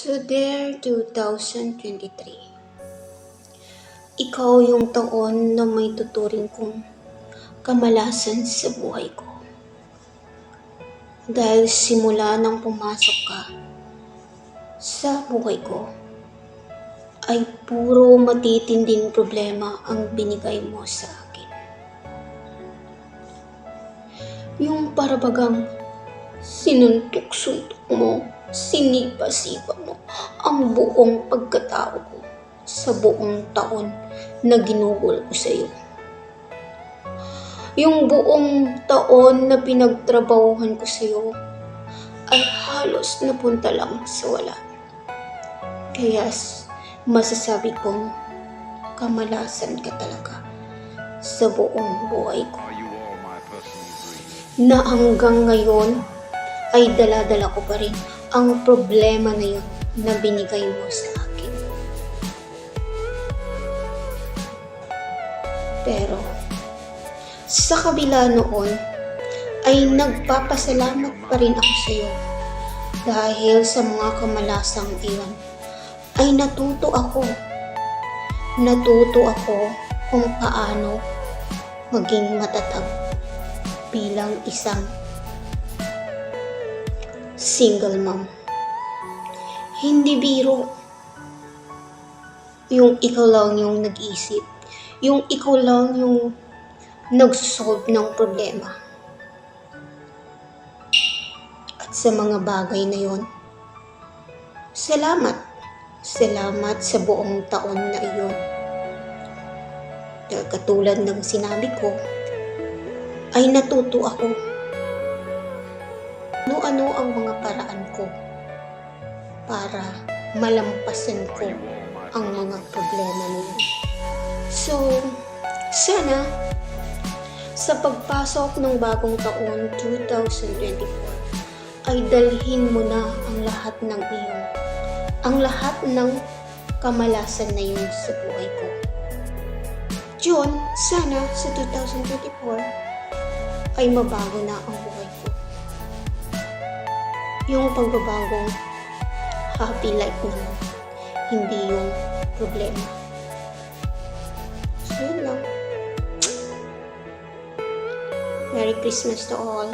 So there, 2023. Ikaw yung taon na may tuturing kong kamalasan sa buhay ko. Dahil simula nang pumasok ka sa buhay ko, ay puro matitinding problema ang binigay mo sa akin. Yung parabagang sinuntok-suntok mo, sinipa-sipa mo ang buong pagkatao ko sa buong taon na ginugol ko sa iyo. Yung buong taon na pinagtrabahuhan ko sa iyo ay halos napunta lang sa wala. Kaya masasabi kong kamalasan ka talaga sa buong buhay ko na hanggang ngayon ay daladala ko pa rin ang problema na yun na binigay mo sa akin. Pero, sa kabila noon, ay nagpapasalamat pa rin ako sa iyo dahil sa mga kamalasang iyon ay natuto ako. Natuto ako kung paano maging matatag bilang isang single mom. Hindi biro. Yung ikaw lang yung nag-isip. Yung ikaw lang yung nagsosolve ng problema. At sa mga bagay na yon, salamat. Salamat sa buong taon na iyon. Katulad ng sinabi ko, ay natuto ako. Ano-ano ang mga paraan ko para malampasan ko ang mga problema nila. So, sana sa pagpasok ng bagong taon 2024 ay dalhin mo na ang lahat ng iyon, ang lahat ng kamalasan na yun sa buhay ko. Yun, sana sa 2024 ay mabago na ang buhay. Yung pagbabagong happy life naman, hindi yung problema. So, yun lang. Merry Christmas to all.